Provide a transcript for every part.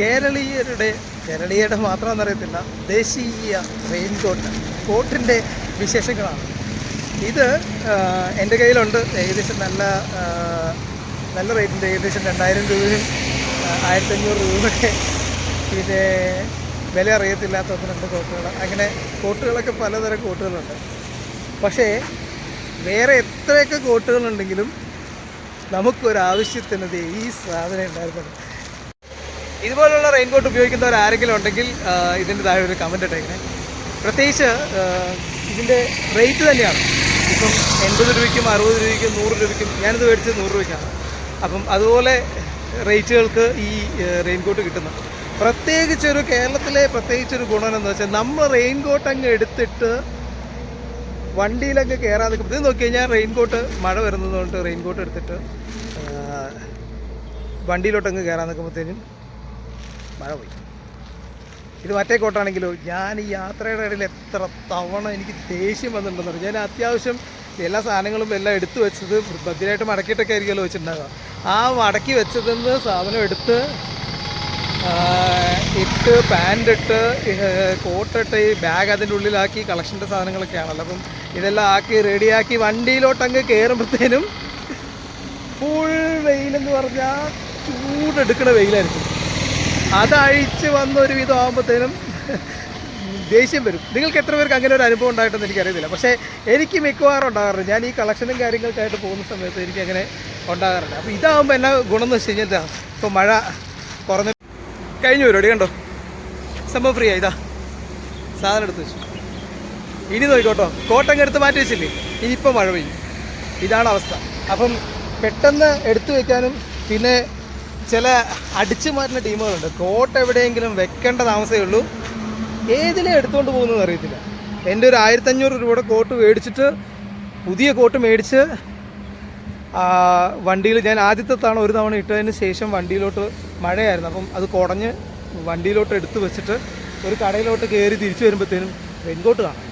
കേരളീയരുടെ കേരളീയരുടെ മാത്രമെന്ന് അറിയത്തില്ല ദേശീയ റെയിൻ കോട്ട് കോട്ടിന്റെ വിശേഷങ്ങളാണ്. ഇത് എന്റെ കയ്യിലുണ്ട്. ഏകദേശം നല്ല നല്ല റേറ്റിന്റെ ഏകദേശം രണ്ടായിരം രൂപയും ആയിരത്തി അഞ്ഞൂറ് രൂപയൊക്കെ പിന്നെ വില അറിയത്തില്ലാത്ത ഒന്ന് രണ്ട് കോട്ടുകൾ. അങ്ങനെ കോട്ടുകളൊക്കെ പലതരം കോട്ടുകളുണ്ട്. പക്ഷേ വേറെ എത്രയൊക്കെ കോട്ടുകളുണ്ടെങ്കിലും നമുക്കൊരാവശ്യത്തിനത് ഈ സാധനം ഉണ്ടായിരുന്നത് ഇതുപോലുള്ള റെയിൻകോട്ട് ഉപയോഗിക്കുന്നവർ ആരെങ്കിലും ഉണ്ടെങ്കിൽ ഇതിന്റെ താഴെ ഒരു കമന്റ് ഇട്ടേക്കണേ. പ്രത്യേകിച്ച് ഇതിന്റെ റേറ്റ് തന്നെയാണ്. ഇപ്പം എൺപത് രൂപയ്ക്കും അറുപത് രൂപയ്ക്കും നൂറ് രൂപയ്ക്കും ഞാനിത് മേടിച്ചത് നൂറ് രൂപയ്ക്കാണ്. അപ്പം അതുപോലെ റേറ്റുകൾക്ക് ഈ റെയിൻകോട്ട് കിട്ടുന്നു പ്രത്യേകിച്ചൊരു കേരളത്തിലെ പ്രത്യേകിച്ചൊരു ഗുണം എന്ന് വെച്ചാൽ നമ്മൾ റെയിൻകോട്ട് അങ്ങ് എടുത്തിട്ട് വണ്ടിയിലൊക്കെ കയറാതെ ഇത് നോക്കി കഴിഞ്ഞാൽ റെയിൻകോട്ട് മഴ വരുന്നതുകൊണ്ട് റെയിൻകോട്ട് എടുത്തിട്ട് വണ്ടിയിലോട്ടങ്ങ് കയറാൻ നിൽക്കുമ്പോഴത്തേനും മഴ പോയി ഇത് മറ്റേ കോട്ടാണെങ്കിലോ? ഞാൻ ഈ യാത്രയുടെ ഇടയിൽ എത്ര തവണ എനിക്ക് ദേഷ്യം വന്നിട്ടുണ്ടെന്ന് ഞാൻ അത്യാവശ്യം എല്ലാ സാധനങ്ങളും എല്ലാം എടുത്തു വെച്ചത് ഭദ്രമായിട്ട് മടക്കിയിട്ടൊക്കെ ആയിരിക്കുമല്ലോ വെച്ചിട്ടുണ്ടാകാം ആ മടക്കി വെച്ചതെന്ന് സാധനം എടുത്ത് ഇട്ട് പാന്റ് ഇട്ട് കോട്ടിട്ട് ഈ ബാഗ് അതിന്റെ ഉള്ളിലാക്കി കളക്ഷന്റെ സാധനങ്ങളൊക്കെയാണല്ലോ അപ്പം ഇതെല്ലാം ആക്കി റെഡിയാക്കി വണ്ടിയിലോട്ടങ്ങ് കയറുമ്പോഴത്തേനും ഫുൾ വെയിലെന്ന് പറഞ്ഞാൽ ചൂടെടുക്കണ വെയിലായിരിക്കും. അതഴിച്ച് വന്ന ഒരു വിധം ആകുമ്പോഴത്തേനും ദേഷ്യം വരും. നിങ്ങൾക്ക് എത്ര പേർക്ക് അങ്ങനെ ഒരു അനുഭവം ഉണ്ടായിട്ടെന്ന് എനിക്കറിയത്തില്ല. പക്ഷേ എനിക്ക് മിക്കവാറും ഉണ്ടാകാറുണ്ട്. ഞാൻ ഈ കളക്ഷനും കാര്യങ്ങൾക്കായിട്ട് പോകുന്ന സമയത്ത് എനിക്ക് അങ്ങനെ ഉണ്ടാകാറുണ്ട്. അപ്പോൾ ഇതാകുമ്പോൾ എന്നാ ഗുണം എന്ന് വെച്ച് കഴിഞ്ഞാൽ ഇപ്പോൾ മഴ കുറഞ്ഞ കഴിഞ്ഞു പരിപാടി കണ്ടോ? സംഭവം ഫ്രീ ആയി. ഇതാ സാധനം എടുത്ത് വെച്ചു. ഇനി നോക്കിക്കോട്ടോ കോട്ടങ്ങ് എടുത്ത് മാറ്റി വെച്ചില്ലേ? ഇനിയിപ്പോൾ മഴ പെയ്യും. ഇതാണ് അവസ്ഥ. അപ്പം പെട്ടെന്ന് എടുത്തു വെക്കാനും പിന്നെ ചില അടിച്ചു മാറ്റുന്ന ടീമുകളുണ്ട്. കോട്ട് എവിടെയെങ്കിലും വെക്കേണ്ട താമസമേ ഉള്ളൂ. ഏതിനെ എടുത്തുകൊണ്ട് പോകുന്നതെന്ന് അറിയത്തില്ല. എന്റെ ഒരു ആയിരത്തഞ്ഞൂറ് രൂപയുടെ കോട്ട് മേടിച്ചിട്ട് പുതിയ കോട്ട് മേടിച്ച് വണ്ടിയിൽ ഞാൻ ആദ്യത്തെ തവണ ഒരു തവണ ഇട്ടതിന് ശേഷം വണ്ടിയിലോട്ട് മഴയായിരുന്നു. അപ്പം അത് കുടഞ്ഞ് വണ്ടിയിലോട്ട് എടുത്ത് വെച്ചിട്ട് ഒരു കടയിലോട്ട് കയറി തിരിച്ചു വരുമ്പോഴത്തേനും റെയിൻകോട്ട് കാണാൻ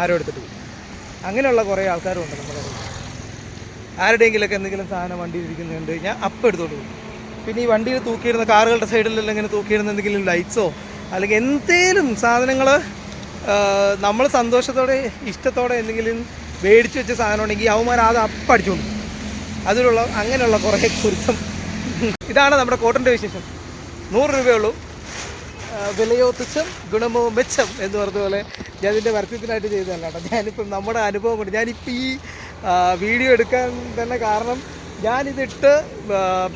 ആരോ എടുത്തിട്ട് അങ്ങനെയുള്ള കുറേ ആൾക്കാരും ഉണ്ട് നമ്മുടെ. ആരുടെയെങ്കിലൊക്കെ എന്തെങ്കിലും സാധനം വണ്ടിയിൽ ഇരിക്കുന്നത് കണ്ട് കഴിഞ്ഞാൽ അപ്പം എടുത്തോട്ട് പോകും. പിന്നെ ഈ വണ്ടിയിൽ തൂക്കിയിരുന്ന കാറുകളുടെ സൈഡിലെല്ലാം ഇങ്ങനെ തൂക്കിയിരുന്ന എന്തെങ്കിലും ലൈറ്റ്സോ അല്ലെങ്കിൽ എന്തേലും സാധനങ്ങൾ നമ്മൾ സന്തോഷത്തോടെ ഇഷ്ടത്തോടെ എന്തെങ്കിലും മേടിച്ച് വെച്ച സാധനം ഉണ്ടെങ്കിൽ അവന്മാർ അത് അപ്പം അടിച്ചുകൊണ്ട് പോകും. അതിലുള്ള അങ്ങനെയുള്ള കുറേ കുരുത്തം. ഇതാണ് നമ്മുടെ കോട്ടന്റെ വിശേഷം. നൂറ് രൂപയുള്ളൂ. വിലയോ തുച്ഛം ഗുണമോ മെച്ചം എന്ന് പറഞ്ഞതുപോലെ പോലെ ഞാൻ ഇതിന്റെ പരസ്യത്തിനായിട്ട് ചെയ്തതല്ല കേട്ടോ. ഞാനിപ്പം നമ്മുടെ അനുഭവം കൊണ്ട് ഞാനിപ്പോൾ ഈ വീഡിയോ എടുക്കാൻ തന്നെ കാരണം ഞാനിതിട്ട്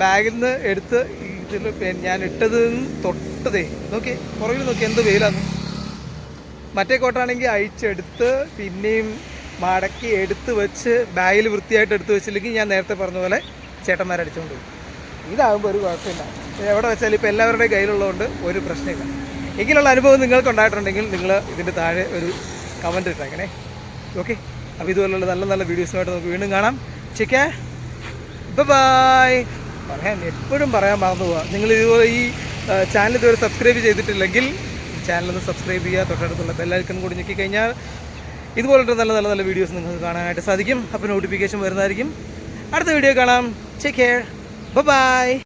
ബാഗിൽ നിന്ന് എടുത്ത് ഇതിൽ ഞാൻ ഇട്ടത് തൊട്ടതേ. നോക്കി പുറകിൽ നോക്കി എന്ത് വെയിലാന്ന്. മറ്റേ കോട്ടാണെങ്കിൽ അഴിച്ചെടുത്ത് പിന്നെയും മടക്കി എടുത്ത് വെച്ച് ബാഗിൽ വൃത്തിയായിട്ട് എടുത്ത് വെച്ചില്ലെങ്കിൽ ഞാൻ നേരത്തെ പറഞ്ഞ പോലെ ചേട്ടന്മാരടിച്ചുകൊണ്ട് പോകും. ഇതാകുമ്പോൾ ഒരു കുഴപ്പമില്ല. എവിടെ വെച്ചാലും ഇപ്പോൾ എല്ലാവരുടെയും കയ്യിലുള്ളതുകൊണ്ട് ഒരു പ്രശ്നമില്ല. ഇങ്ങനെയുള്ള അനുഭവം നിങ്ങൾക്ക് ഉണ്ടായിട്ടുണ്ടെങ്കിൽ നിങ്ങൾ ഇതിന്റെ താഴെ ഒരു കമന്റ് ഇട്ടേക്കണേ. ഓക്കെ അപ്പോൾ ഇതുപോലുള്ള നല്ല നല്ല വീഡിയോസുമായിട്ട് നമുക്ക് വീണ്ടും കാണാം. ചെക്കേ ബായ് പറയാൻ എപ്പോഴും പറയാൻ മറന്നു പോവാം. നിങ്ങൾ ഇതുപോലെ ഈ ചാനൽ ഇതുവരെ സബ്സ്ക്രൈബ് ചെയ്തിട്ടില്ലെങ്കിൽ ചാനലൊന്ന് സബ്സ്ക്രൈബ് ചെയ്യുക. തൊട്ടടുത്തുള്ള ബെല്ലൈക്കൺ കൂടി ഞെക്കി കഴിഞ്ഞാൽ ഇതുപോലുള്ള നല്ല നല്ല നല്ല വീഡിയോസ് നിങ്ങൾക്ക് കാണാനായിട്ട് സാധിക്കും. അപ്പോൾ നോട്ടിഫിക്കേഷൻ വരുന്നതായിരിക്കും. അടുത്ത വീഡിയോ കാണാം. Check care bye